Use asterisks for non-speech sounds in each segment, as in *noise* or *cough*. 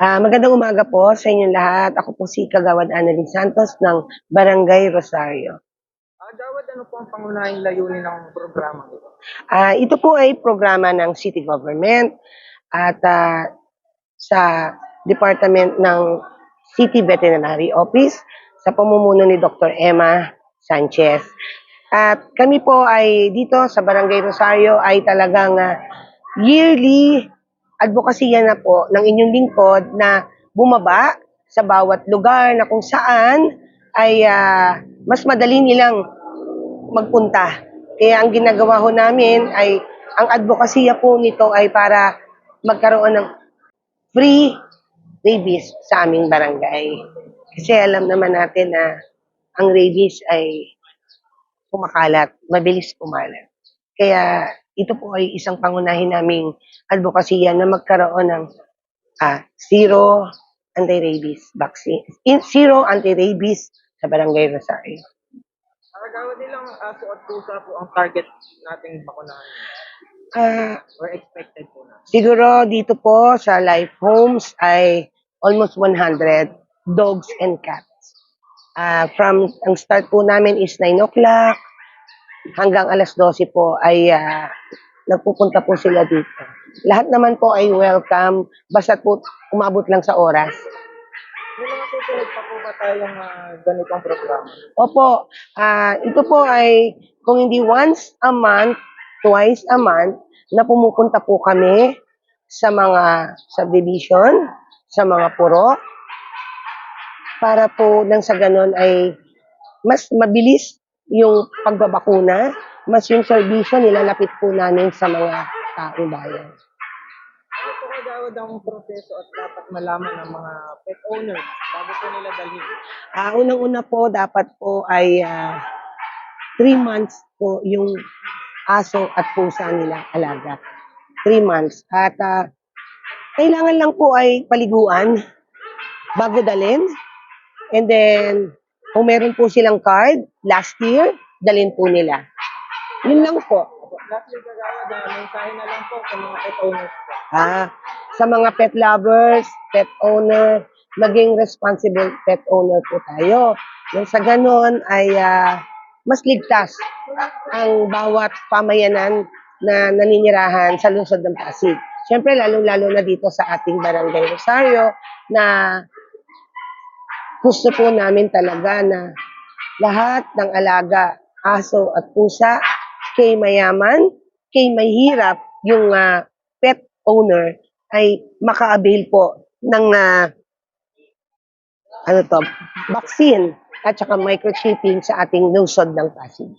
Ah, magandang umaga po sa inyong lahat. Ako po si Kagawad Annalyn Santos ng Barangay Rosario. Ah, Dawad, ano po ang pangunahing layunin ng programa? Ah, ito po ay programa ng city government at ah, sa Department ng City Veterinary Office sa pamumuno ni Dr. Emma Sanchez. At kami po ay dito sa Barangay Rosario ay talagang ah, yearly advokasya na po ng inyong lingkod na bumaba sa bawat lugar na kung saan ay ah, mas madali nilang magpunta. Kaya ang ginagawa ho namin ay, ang advokasya po nito ay para magkaroon ng free rabies sa aming barangay. Kasi alam naman natin na ang rabies ay kumakalat, mabilis kumalat. Kaya ito po ay isang pangunahin naming advokasya na magkaroon ng ah, zero anti-rabies vaccine. In, zero anti-rabies sa Barangay Rosario. Ah, Dawad, ilang aso at pusa po ang target nating bakunahan Ah, or expected po na? Siguro dito po sa Life Homes ay almost 100 dogs and cats. Ah, from ang start po namin is 9 o'clock hanggang alas 12 po ay ah, nagpupunta po sila dito. Lahat naman po ay welcome basta po umabot lang sa oras. May mga susunod pa po ba tayong ah, ganitong programa? Opo, ah, ito po ay kung hindi once a month, twice a month, na pumupunta po kami sa mga subdivision, sa mga puro, para po nang sa ganon ay mas mabilis yung pagbabakuna, mas yung serbisyo nilalapit po namin sa mga taong bayan. Ano po kagawad ang proseso at dapat malaman ng mga pet owners bago po nila dalhin? Ah, unang-una po, dapat po ay ah, three months po yung aso at pusa nila alaga. Three months. At ah, kailangan lang po ay paliguan bago dalhin. And then, kung meron po silang card, last year, dalhin po nila. Yun lang po. Lastly, kagawad, uh, mensahe na lang po sa mga pet owners po. Ah, sa mga pet lovers, pet owner, maging responsible pet owner po tayo. Nang sa ganon ay ah, mas ligtas ang bawat pamayanan na naninirahan sa lungsod ng Pasig. Siyempre, lalo-lalo na dito sa ating Barangay Rosario na gusto po namin talaga na lahat ng alaga, aso at pusa, kay mayaman, kay mahirap, yung ah, pet owner ay maka-avail po ng ah, ano to, vaccine at saka microchipping sa ating lungsod ng Pasig.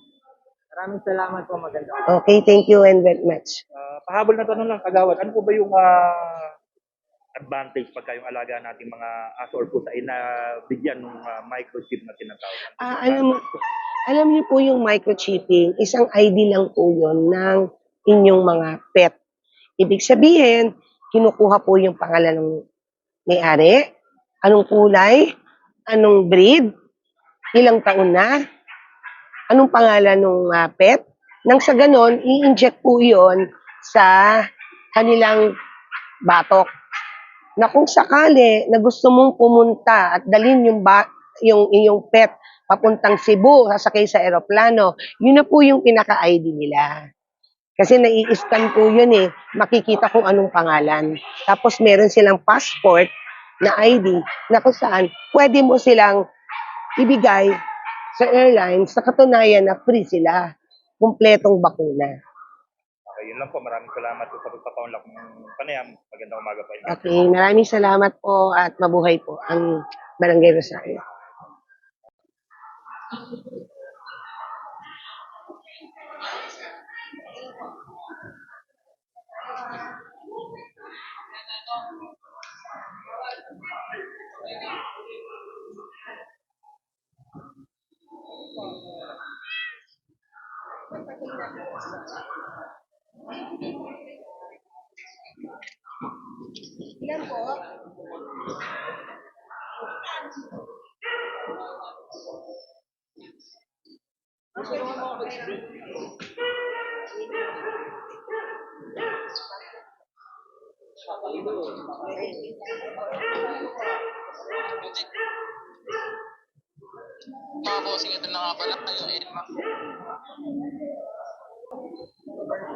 Maraming salamat po, maganda. Okay, thank you and very much. Ah, pahabol na tanong lang, Kagawad, ano po ba yung ah, advantage pagka yung alaga nating mga aso or pusa ay nabigyan ng microchip na tinatawag? Ah, alam alam niyo po yung microchipping, isang ID lang po yun ng inyong mga pet. Ibig sabihin, kinukuha po yung pangalan ng may-ari, anong kulay, anong breed, ilang taon na, anong pangalan ng pet. Nang sa ganon, i-inject po yon sa kanilang batok. Na kung sakali na gusto mong pumunta at dalhin yung, ba- yung iyong pet papuntang Cebu, sasakay sa eroplano, yun na po yung pinaka-ID nila. Kasi nai-scan po yun eh, makikita kung anong pangalan. Tapos meron silang passport na ID na kung saan pwede mo silang ibigay sa airlines sa katunayan na free sila. Kumpletong bakuna. Lang po. Maraming salamat po sa pagpapaunlak ng panayam. Magandang umaga po. Okay, maraming salamat po at mabuhay po ang Barangay Rosario. Mga bossing, ito na nga pala kayo,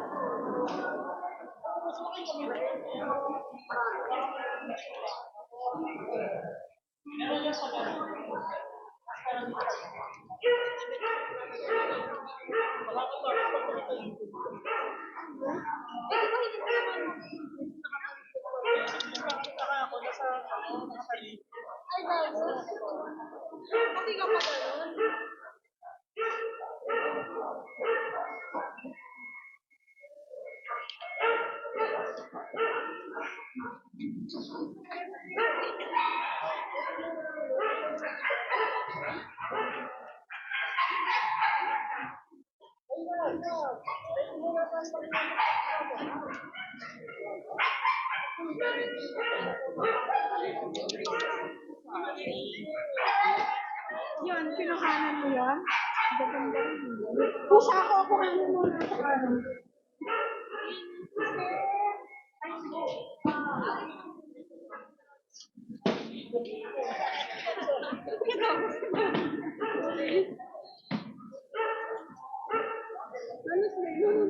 Edma. Yun, kinuhanan mo yun? Gaganda rin yun. Pusa ako, kuhanan mo na sa ano. Ano sila?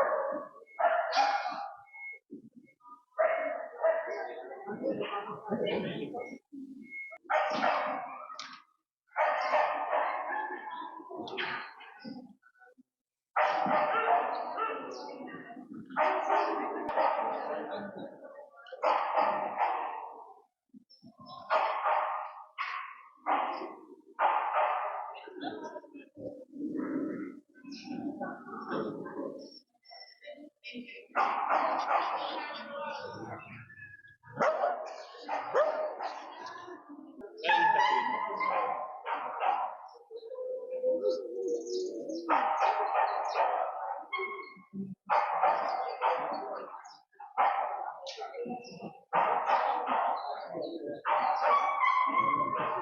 *laughs*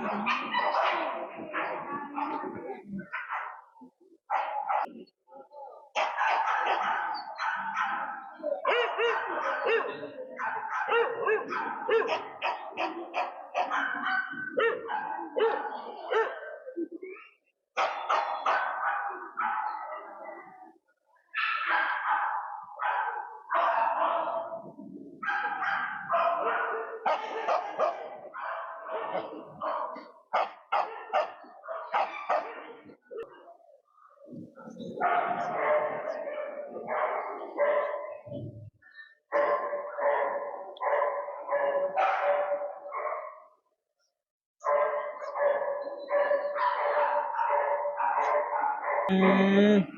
何? Mm.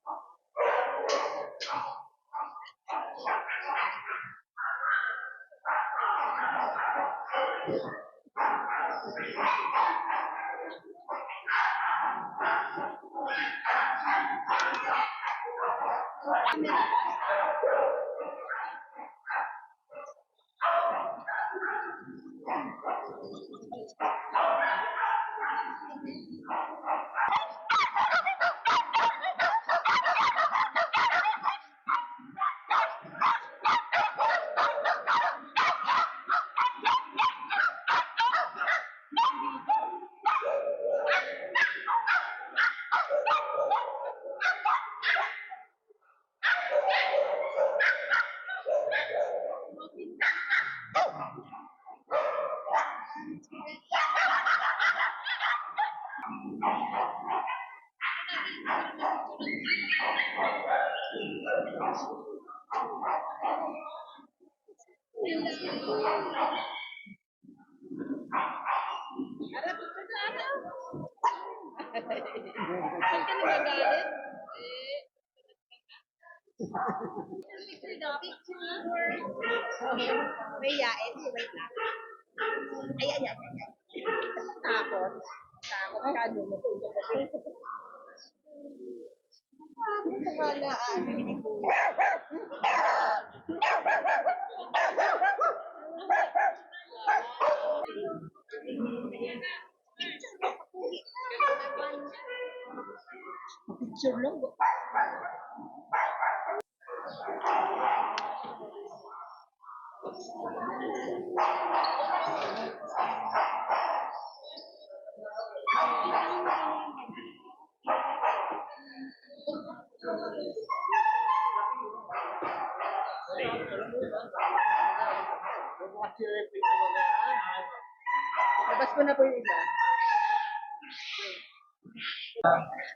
May yain. Wait lang. Ay, ay, ay, ay. ay. Takot. Takot ka doon. Wala. Picture lang. Labas ko na po yung iba.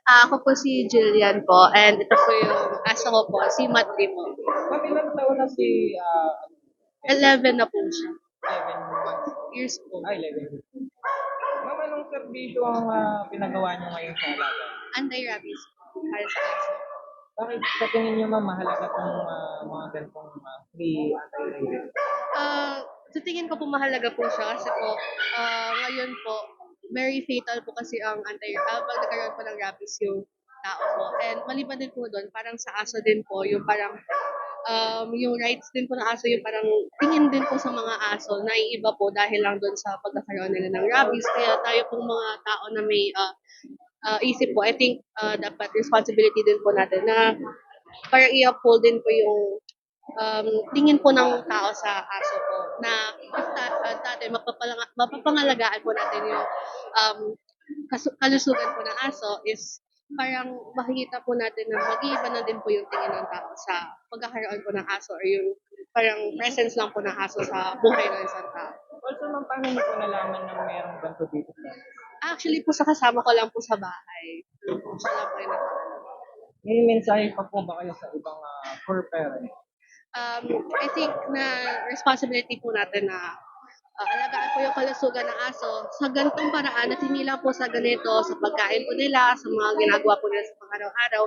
Ah, ako po si Jillian po, and ito po yung asa ko po, si Matri po. Ma'am, ilang taon na si ah, 11 na po siya. 11 months? Years po. Ay, 11. Ma'am, anong serbisyo ang ah, pinagawa niyo ngayon sa alaga? Anti-rabies po. Para sa aso. Bakit sa tingin niyo ma'am mahalaga itong ah, mga ganitong uh, free anti-rabies? Ah, sa tingin ko po mahalaga po siya kasi po, ah, ngayon po, very fatal po kasi ang anti ah, pag nagkaroon po ng rabies yung tao po. And maliban din po doon, parang sa aso din po, yung parang um, yung rights din po ng aso, yung parang tingin din po sa mga aso, naiiba po dahil lang doon sa pagkakaroon nila ng rabies. Kaya tayo pong mga tao na may ah, ah, isip po, I think ah, dapat responsibility din po natin na parang i-uphold din po yung um, tingin po ng tao sa aso po na basta uh, dati mapapangalagaan po natin yung um, kalusugan po ng aso is parang makikita po natin na mag-iiba na din po yung tingin ng tao sa pagkakaroon po ng aso or yung parang presence lang po ng aso sa buhay ng isang tao. Also ma'am, paano niyo po nalaman na mayroong ganito dito Actually po sa kasama ko lang po sa bahay. Siya lang po yung nakakaalam. May mensahe pa po ba kayo sa ibang uh, fur parents? Um, I think na responsibility po natin na uh, alagaan po yung kalusugan ng aso sa ganitong paraan at hindi lang po sa ganito, sa pagkain po nila, sa mga ginagawa po nila sa pang-araw-araw.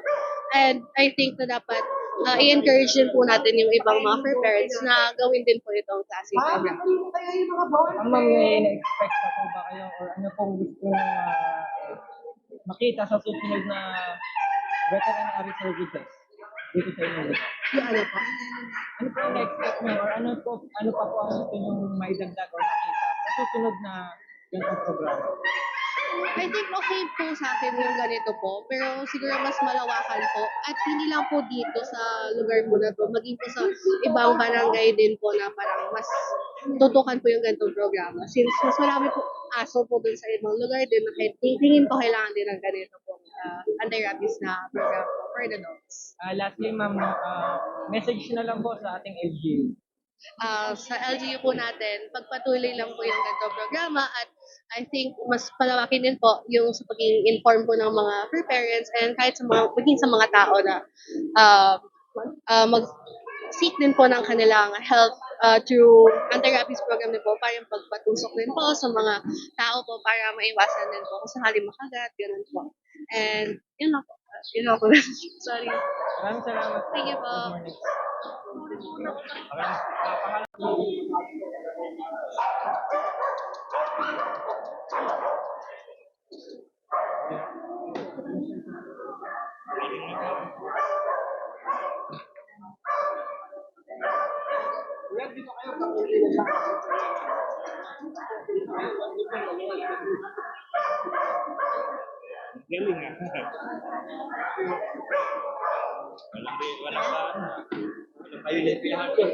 And I think na dapat uh, i-encourage din po natin yung ibang mga fur parents na gawin din po itong klaseng program. Ang ma'am, may na-expect na po ba kayo or ano pong gusto ah, makita sa susunod na veterinary services dito sa inyo? Ano po? Ano po yung na-expect nyo or ano po, ano pa po ang gusto nyo maidagdag or makita sa susunod na ganitong programa? I think okay po sa akin yung ganito po, pero siguro mas malawakan po. At hindi lang po dito sa lugar po na to, maging po sa ibang barangay din po na parang mas tutukan po yung ganitong programa. Since mas marami po aso po dun sa ibang lugar din, na tingin ko kailangan din ng ganito po uh, anti-rabies na program po for the dogs. Ah, lastly, ma'am, ah, message na lang po sa ating LG. ah, sa LGU po natin, pagpatuloy lang po yung ganito programa at I think mas palawakin din po yung sa pagiging inform po ng mga for parents and kahit sa mga, maging sa mga tao na ah, mag, ah, mag seek din po ng kanilang health ah, through anti-rabies program din po para yung pagpatusok din po sa mga tao po para maiwasan din po kung sakali makagat, ganun po. And yun lang po. Yun po. *laughs* Sorry. Maraming salamat. Thank you po. Good morning. Maraming, ah, pangalan Galing ah. Walang, walang pa. Walang kayo yung pinahapon.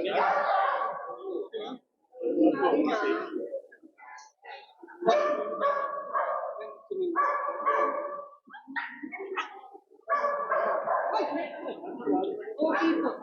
Okay po.